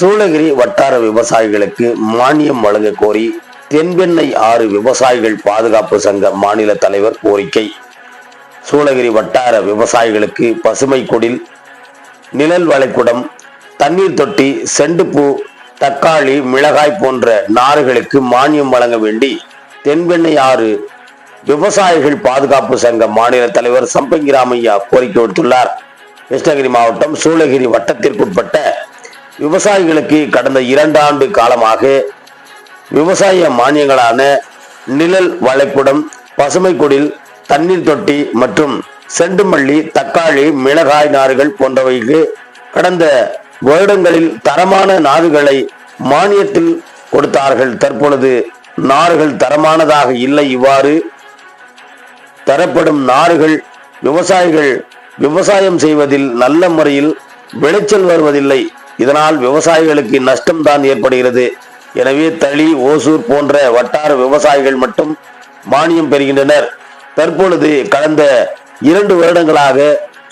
சூளகிரி வட்டார விவசாயிகளுக்கு மானியம் வழங்க கோரி தென்பெண்ணை ஆறு விவசாயிகள் பாதுகாப்பு சங்க மாநில தலைவர் கோரிக்கை. சூளகிரி வட்டார விவசாயிகளுக்கு பசுமை குடில் நிழல் வளைக்குடம் தண்ணீர் தொட்டி செண்டுப்பூ தக்காளி மிளகாய் போன்ற நாறுகளுக்கு மானியம் வழங்க வேண்டி தென்பெண்ணை ஆறு விவசாயிகள் பாதுகாப்பு சங்க மாநில தலைவர் சம்பங்கிராமையா கோரிக்கை விடுத்துள்ளார். கிருஷ்ணகிரி மாவட்டம் சூளகிரி வட்டத்திற்குட்பட்ட விவசாயிகளுக்கு கடந்த இரண்டாண்டு காலமாக விவசாய மானியங்களான நிழல் வளைப்புடம் பசுமை குடில் தண்ணீர் தொட்டி மற்றும் செண்டுமல்லி தக்காளி மிளகாய் நார்கள் போன்றவைக்கு கடந்த வருடங்களில் தரமான நாறுகளை மானியத்தில் கொடுத்தார்கள். தற்பொழுது நார்கள் தரமானதாக இல்லை. இவ்வாறு தரப்படும் நாறுகள் விவசாயிகள் விவசாயம் செய்வதில் நல்ல முறையில் விளைச்சல் வருவதில்லை. இதனால் விவசாயிகளுக்கு நஷ்டம்தான் ஏற்படுகிறது. எனவே தளி ஓசூர் போன்ற வட்டார விவசாயிகள் மட்டும் மானியம் பெறுகின்றனர். தற்பொழுது கடந்த இரண்டு வருடங்களாக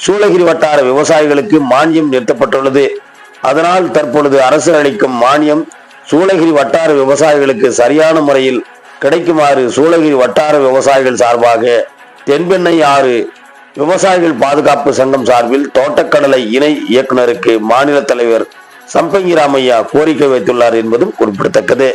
சூளகிரி வட்டார விவசாயிகளுக்கு மானியம் நிறுத்தப்பட்டுள்ளது. அதனால் தற்பொழுது அரசு அளிக்கும் மானியம் சூளகிரி வட்டார விவசாயிகளுக்கு சரியான முறையில் கிடைக்குமாறு சூளகிரி வட்டார விவசாயிகள் சார்பாக தென்பெண்ணை ஆறு விவசாயிகள் பாதுகாப்பு சங்கம் சார்பில் தோட்டக்கடலை இணை இயக்குனருக்கு மாநில தலைவர் சம்பங்கி ராமையா கோரிக்கை வைத்துள்ளார் என்பதும் குறிப்பிடத்தக்கது.